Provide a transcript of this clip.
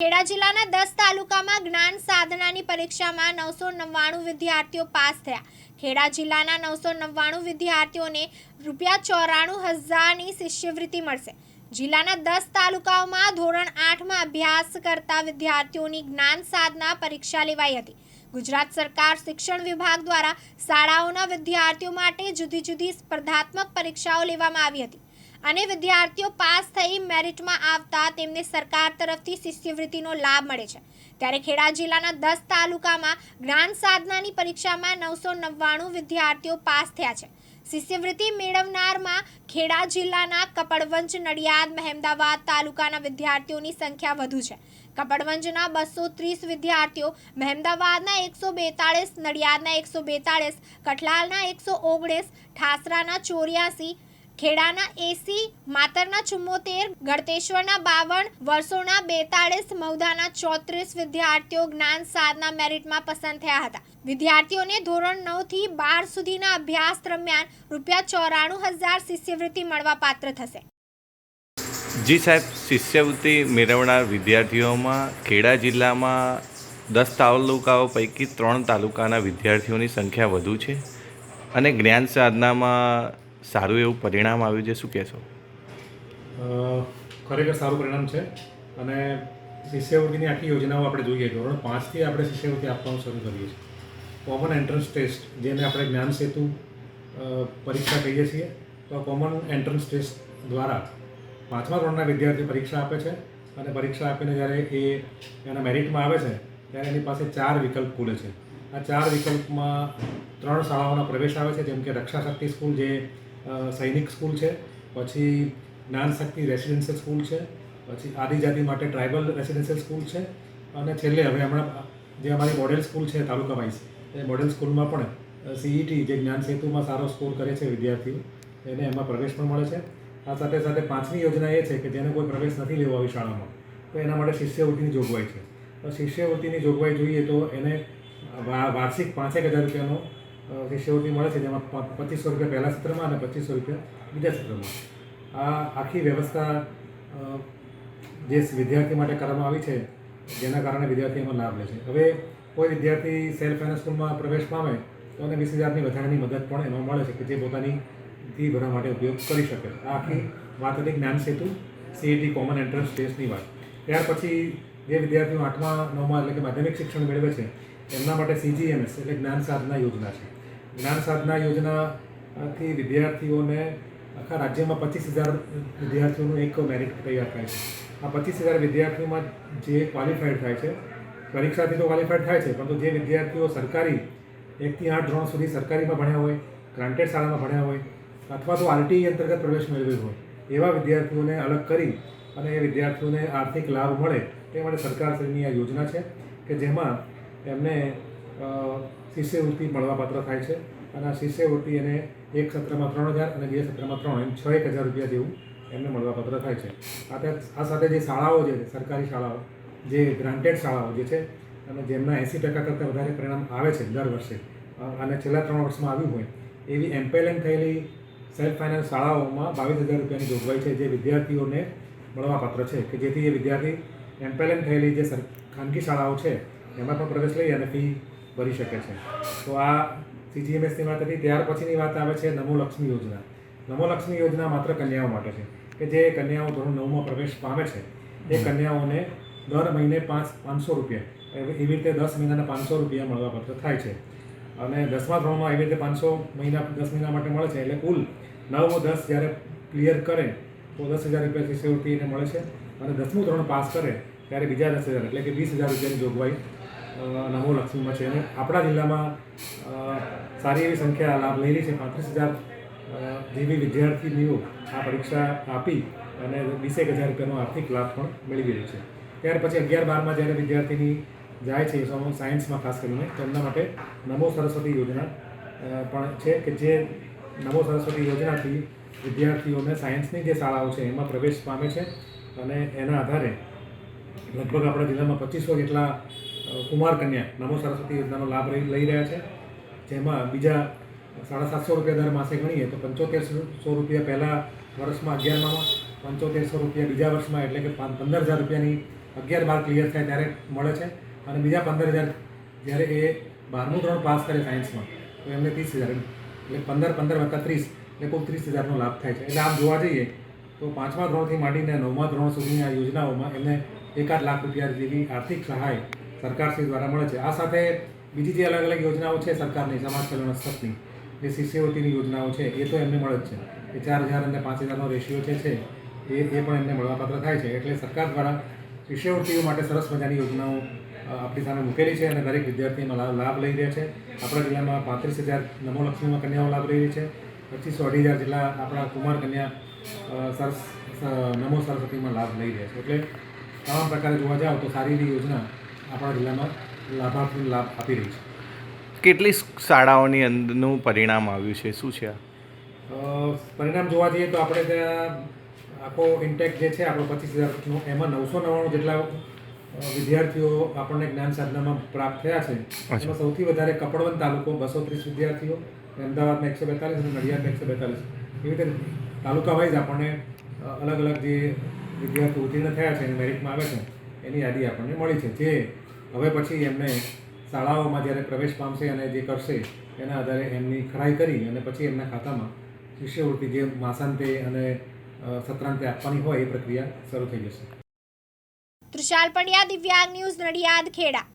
ખેડા જિલ્લાના દસ તાલુકામાં જ્ઞાન સાધનાની પરીક્ષામાં નવસો નવ્વાણું વિદ્યાર્થીઓ પાસ થયા. ખેડા જિલ્લાના નવસો નવ્વાણું વિદ્યાર્થીઓને રૂપિયા ચોરાણું હજારની શિષ્યવૃત્તિ મળશે. જિલ્લાના દસ તાલુકાઓમાં ધોરણ આઠમાં અભ્યાસ કરતા વિદ્યાર્થીઓની જ્ઞાન સાધના પરીક્ષા લેવાઈ હતી. ગુજરાત સરકાર શિક્ષણ વિભાગ દ્વારા શાળાઓના વિદ્યાર્થીઓ માટે જુદી જુદી સ્પર્ધાત્મક પરીક્ષાઓ લેવામાં આવી હતી. અને વિદ્યાર્થીઓ પાસ થઈ મેરિટમાં આવતા તેમને સરકાર તરફથી શિષ્યવૃત્તિનો લાભ મળે છે. ત્યારે ખેડા જિલ્લાના દસ તાલુકામાં જ્ઞાન સાધનાની પરીક્ષામાં નવસો નવ્વાણું વિદ્યાર્થીઓ પાસ થયા છે. શિષ્યવૃત્તિ મેળવનારમાં ખેડા જિલ્લાના કપડવંજ, નડિયાદ, મહેમદાવાદ તાલુકાના વિદ્યાર્થીઓની સંખ્યા વધુ છે. કપડવંજના બસો ત્રીસ વિદ્યાર્થીઓ, મહેમદાવાદના એકસો બેતાળીસ, નડિયાદના એકસો બેતાળીસ, કઠલાલના એકસો ઓગણીસ, ઠાસરાના ચોર્યાસી ખેડાના એસી, માતરના ચુમ્મોતેર, ગળતેશ્વરના બાવન, વર્ષોના બેતાળીસ મૌધાના ચોત્રીસ વિદ્યાર્થીઓ જ્ઞાન સાધના મેરિટમાં પસંદ થયા હતા. વિદ્યાર્થીઓને ધોરણ નવથી બાર સુધીના અભ્યાસ દરમિયાન રૂપિયા ચોરાણું હજાર શિષ્યવૃત્તિ મળવા પાત્ર થશે. જી સાહેબ, શિષ્યવૃત્તિ મેળવનાર વિદ્યાર્થીઓમાં ખેડા જિલ્લામાં દસ તાલુકાઓ પૈકી ત્રણ તાલુકાના વિદ્યાર્થીઓની સંખ્યા વધુ છે અને જ્ઞાન સાધનામાં સારું એવું પરિણામ આવ્યું છે, શું કહેશો? ખરેખર સારું પરિણામ છે અને શિષ્યવૃત્તિની આખી યોજનાઓ આપણે જોઈએ ધોરણ પાંચથી આપણે શિષ્યવૃત્તિ આપવાનું શરૂ કરીએ છીએ. કોમન એન્ટ્રન્સ ટેસ્ટ જેને આપણે જ્ઞાન સેતુ પરીક્ષા કહીએ છીએ, તો કોમન એન્ટ્રન્સ ટેસ્ટ દ્વારા પાંચમા ધોરણના વિદ્યાર્થી પરીક્ષા આપે છે અને પરીક્ષા આપીને જ્યારે એ એના મેરિટમાં આવે છે, ત્યારે એની પાસે ચાર વિકલ્પ ખુલે છે. આ ચાર વિકલ્પમાં ત્રણ શાળાઓનો પ્રવેશ આવે છે, જેમ કે રક્ષા શક્તિ સ્કૂલ જે સૈનિક સ્કૂલ છે, પછી જ્ઞાન શક્તિ રેસિડેન્શિયલ સ્કૂલ છે, પછી આદિજાતિ માટે ટ્રાઇબલ રેસિડેન્શિયલ સ્કૂલ છે, અને છેલ્લે હવે હમણાં જે અમારી મોડેલ સ્કૂલ છે, તાલુકા વાઇઝ, એ મોડેલ સ્કૂલમાં પણ સીઈટી જે જ્ઞાન સેતુમાં સારો સ્કોર કરે છે વિદ્યાર્થીઓ, એને એમાં પ્રવેશ પણ મળે છે. આ સાથે સાથે પાંચમી યોજના એ છે કે જેને કોઈ પ્રવેશ નથી લેવો આવી શાળામાં, તો એના માટે શિષ્યવૃત્તિની જોગવાઈ છે. તો શિષ્યવૃત્તિની જોગવાઈ જોઈએ તો એને વાર્ષિક પાંચેક હજાર રૂપિયાનો શિષ્યવૃત્તિ મળે છે જેમાં પચીસો રૂપિયા પહેલા સત્રમાં અને પચીસો રૂપિયા બીજા સત્રમાં. આ આખી વ્યવસ્થા જે વિદ્યાર્થી માટે કરવામાં આવી છે, જેના કારણે વિદ્યાર્થી એમાં લાભ લે છે. હવે કોઈ વિદ્યાર્થી સેલ્ફ ફાઇનાન્સ સ્કૂલમાં પ્રવેશ પામે, તો એને વીસ હજારની વધારાની મદદ પણ એમાં મળે છે કે જે પોતાની ફી ભરવા માટે ઉપયોગ કરી શકે. આ આખી વાત હતી જ્ઞાન સેતુ સીઈટી કોમન એન્ટ્રન્સ ટેસ્ટની વાત. ત્યાર પછી જે વિદ્યાર્થીઓ આઠમા, નવમા એટલે કે માધ્યમિક શિક્ષણ મેળવે છે, એમના માટે સીજીએમએસ એટલે જ્ઞાન સાધના યોજના છે. જ્ઞાન સાધના યોજનાથી વિદ્યાર્થીઓને આખા રાજ્યમાં પચીસ હજાર વિદ્યાર્થીઓનું એક મેરિટ તૈયાર થાય છે. આ પચીસ હજાર વિદ્યાર્થીઓમાં જે ક્વોલિફાઈડ થાય છે, પરીક્ષાથી તો ક્વોલિફાઈડ થાય છે, પરંતુ જે વિદ્યાર્થીઓ સરકારી, એકથી આઠ ધોરણ સુધી સરકારીમાં ભણ્યા હોય ગ્રાન્ટેડ શાળામાં ભણ્યા હોય, અથવા તો આરટીઈ અંતર્ગત પ્રવેશ મેળવ્યો હોય, એવા વિદ્યાર્થીઓને અલગ કરી અને એ વિદ્યાર્થીઓને આર્થિક લાભ મળે તે માટે સરકારશ્રીની આ યોજના છે કે જેમાં એમને શિષ્યવૃત્તિ મળવાપાત્ર થાય છે. અને આ શિષ્યવૃત્તિ એને એક સત્રમાં ત્રણ હજાર અને બે સત્રમાં ત્રણ એમ છ એક હજાર રૂપિયા જેવું એમને મળવાપાત્ર થાય છે. આ આ સાથે જે શાળાઓ છે, સરકારી શાળાઓ, જે ગ્રાન્ટેડ શાળાઓ જે છે, અને જેમના એંસી ટકા કરતાં વધારે પરિણામ આવે છે દર વર્ષે અને છેલ્લા ત્રણ વર્ષમાં આવ્યું હોય, એવી એમ્પેલેન થયેલી સેલ્ફ ફાઇનાન્સ શાળાઓમાં બાવીસ હજાર રૂપિયાની જોગવાઈ છે જે વિદ્યાર્થીઓને મળવાપાત્ર છે, કે જેથી એ વિદ્યાર્થી એમ્પેલેન થયેલી જે ખાનગી શાળાઓ છે, એમાં પણ પ્રવેશ લઈ અને ફી ભરી શકે છે. તો આ સીજીએમએસની વાત હતી ત્યાર પછીની વાત આવે છે નમો લક્ષ્મી યોજના. નમો લક્ષ્મી યોજના માત્ર કન્યાઓ માટે છે કે જે કન્યાઓ ધોરણ નવમાં પ્રવેશ પામે છે એ કન્યાઓને દર મહિને પાંચ પાંચસો રૂપિયા એવી રીતે દસ મહિનાના પાંચસો રૂપિયા મળવાપાત્ર થાય છે. અને દસમા ધોરણમાં એવી રીતે પાંચસો મહિના દસ મહિના માટે મળે છે એટલે કુલ નવ દસ જ્યારે ક્લિયર કરે તો દસ હજાર રૂપિયા શિષ્યવૃત્તિ એને મળે છે. અને દસમું ધોરણ પાસ કરે ત્યારે બીજા દસ હજાર એટલે કે વીસ હજાર રૂપિયાની જોગવાઈ નમો લક્ષ્મીમાં છે અને આપણા જિલ્લામાં સારી એવી સંખ્યા લાભ લઈ રહી છે. પાંત્રીસ હજાર જેવી વિદ્યાર્થીનીઓ આ પરીક્ષા આપી અને વીસેક હજાર રૂપિયાનો આર્થિક લાભ પણ મેળવી રહ્યો છે. ત્યાર પછી અગિયાર બારમાં જ્યારે વિદ્યાર્થીની જાય છે સાયન્સમાં ખાસ કરીને, તો એમના માટે નમો સરસ્વતી યોજના પણ છે કે જે નમો સરસ્વતી યોજનાથી વિદ્યાર્થીઓને સાયન્સની જે શાળાઓ છે એમાં પ્રવેશ પામે છે અને એના આધારે લગભગ આપણા જિલ્લામાં પચીસો જેટલા કુમાર કન્યા, નમો સરસ્વતી યોજનાનો લાભ લઈ રહ્યા છે. જેમાં બીજા સાડા સાતસો રૂપિયા દર માસે ગણીએ તો પંચોતેરસો રૂપિયા પહેલાં વર્ષમાં અગિયારમાં, પંચોતેરસો રૂપિયા બીજા વર્ષમાં, એટલે કે પંદર હજાર રૂપિયાની અગિયાર બાર ક્લિયર થાય ત્યારે મળે છે. અને બીજા પંદર હજાર જ્યારે એ બારમું ધોરણ પાસ કરે સાયન્સમાં, તો એમને ત્રીસ હજાર એટલે પંદર પંદર વત્તા ત્રીસ, એટલે કુલ ત્રીસ હજારનો લાભ થાય છે. એટલે આમ જોવા જઈએ, તો પાંચમા ધોરણથી માંડીને નવમા ધોરણ સુધીની આ યોજનાઓમાં એમને એકાદ લાખ રૂપિયા જેવી આર્થિક સહાય સરકારશ્રી દ્વારા મળે છે. આ સાથે બીજી જે અલગ અલગ યોજનાઓ છે સરકારની, સમાજ કલ્યાણ હસ્તકની જે શિષ્યવૃત્તિની યોજનાઓ છે, એ તો એમને મળે જ છે. એ ચાર હજાર અને પાંચ હજારનો રેશિયો જે છે, એ એ પણ એમને મળવાપાત્ર થાય છે. એટલે સરકાર દ્વારા શિષ્યવૃત્તિઓ માટે સરસ મજાની યોજનાઓ આપણી સામે મૂકેલી છે અને દરેક વિદ્યાર્થી એમાં લાભ લઈ રહ્યા છે. આપણા જિલ્લામાં પાંત્રીસ હજાર નમોલક્ષ્મીમાં કન્યાઓ લાભ લઈ રહી છે. પચીસો અઢી હજાર જેટલા આપણા કુમાર કન્યા સરસ નમો સરસ્વતીમાં લાભ લઈ રહ્યા છે. એટલે તમામ પ્રકારે જોવા જાઓ તો સારી એવી યોજના આપણા જિલ્લામાં લાભાર્થીને લાભ આપી રહી છે. કેટલી શાળાઓની અંદરનું પરિણામ આવ્યું છે? શું છે પરિણામ જોવા જઈએ તો આપણે ત્યાં આખો ઇન્ટેક જે છે આપણો પચીસ હજારનો એમાં નવસો નવ્વાણું જેટલા વિદ્યાર્થીઓ આપણને જ્ઞાન સાધનામાં પ્રાપ્ત થયા છે. એમાં સૌથી વધારે કપડવંત તાલુકો બસો ત્રીસ વિદ્યાર્થીઓ અમદાવાદમાં એકસો બેતાલીસ અને નડિયાદમાં એકસો બેતાલીસ. એવી રીતે તાલુકા વાઇઝ આપણને અલગ અલગ જે વિદ્યાર્થીઓ ઉત્તીર્ણ થયા છે અને મેરિટમાં આવે છે. એની યાદી આપણને મળી છે. જે હવે પછી એમને શાળાઓમાં જ્યારે પ્રવેશ પામશે અને જે કરશે, એના આધારે એમની ખરાઈ કરી અને પછી એમના ખાતામાં શિષ્યવૃત્તિ જે માસાંતે અને સત્રાંતે આપવાની હોય એ પ્રક્રિયા શરૂ થઈ જશે. તૃષાલ પંડ્યા દિવ્યાંગ ન્યૂઝ નડિયાદ, ખેડા.